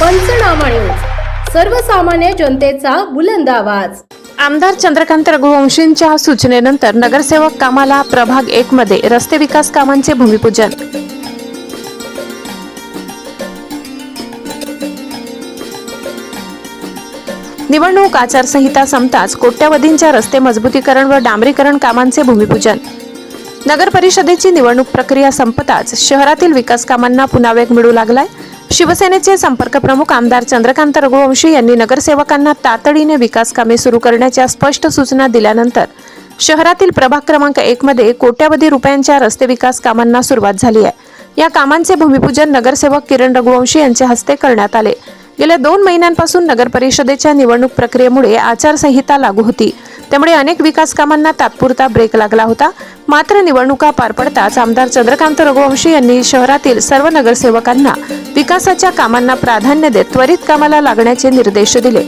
पंचनामा न्यूज. सर्वसामान्य जनतेचा बुलंद आवाज. आमदार चंद्रकांत रघुवंशींच्या सूचनेनंतर नगरसेवक कामाला प्रभाग एक मध्ये रस्ते विकास कामांचे भूमिपूजन. निवडणूक आचारसंहिता संपताच कोट्यवधींच्या रस्ते मजबूतीकरण व डांबरीकरण कामांचे भूमिपूजन. नगर परिषदेची निवडणूक प्रक्रिया संपताच शहरातील विकास कामांना पुन्हा वेग मिळू लागलाय. शिवसेनेचे संपर्क प्रमुख आमदार चंद्रकांत रघुवंशी यांनी नगरसेवकांना तातडीने विकास कामे सुरू करण्याच्या स्पष्ट सूचना दिल्यानंतर शहरातील प्रभाग क्रमांक एक मध्ये कोट्यावधी रुपयांच्या रस्ते विकास कामांना सुरुवात झाली आहे. या कामांचे भूमिपूजन नगरसेवक किरण रघुवंशी यांच्या हस्ते करण्यात आले. गेल्या दोन महिन्यांपासून नगर परिषदेच्या निवडणूक प्रक्रियेमुळे आचारसंहिता लागू होती. त्यामुळे अनेक विकास कामांना तात्पुरता ब्रेक लागला होता. मात्र निवडणुका पार पडताच आमदार चंद्रकांत रघुवंशी यांनी शहरातील सर्व नगरसेवकांना विकासाच्या कामांना प्राधान्य देत त्वरित कामाला लागण्याचे निर्देश दिले.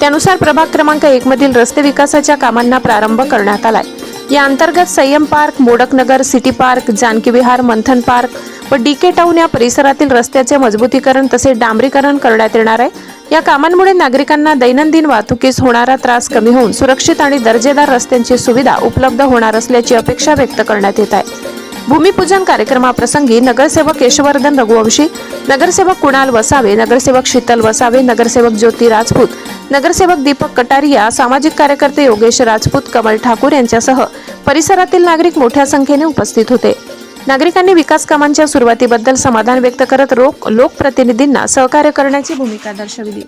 त्यानुसार प्रभाग क्रमांक एक मधील रस्ते विकासाच्या कामांना प्रारंभ करण्यात आलाय. या अंतर्गत Sanyam park Modaknagar city park Janaki Vihar Manthan park व डीके टाऊन या परिसरातील रस्त्याचे मजबूतीकरण तसेच डांबरीकरण करण्यात येणार आहे. या कामांमुळे नागरिकांना दैनंदिन वाहतुकीस होणारा त्रास कमी होऊन सुरक्षित आणि दर्जेदार रस्त्यांची सुविधा उपलब्ध होणार असल्याची अपेक्षा व्यक्त करण्यात येत आहे. भूमिपूजन कार्यक्रमाप्रसंगी नगरसेवक यशवर्धन रघुवंशी नगरसेवक कुणाल वसावे नगरसेवक शीतल वसावे नगरसेवक ज्योती राजपूत नगरसेवक दीपक कटारिया सामाजिक कार्यकर्ते योगेश राजपूत कमल ठाकूर यांच्यासह परिसरातील नागरिक मोठ्या संख्येने उपस्थित होते. नागरिकांनी विकास कामांच्या सुरुवातीबद्दल समाधान व्यक्त करत रोख लोकप्रतिनिधींना सहकार्य करण्याची भूमिका दर्शविली.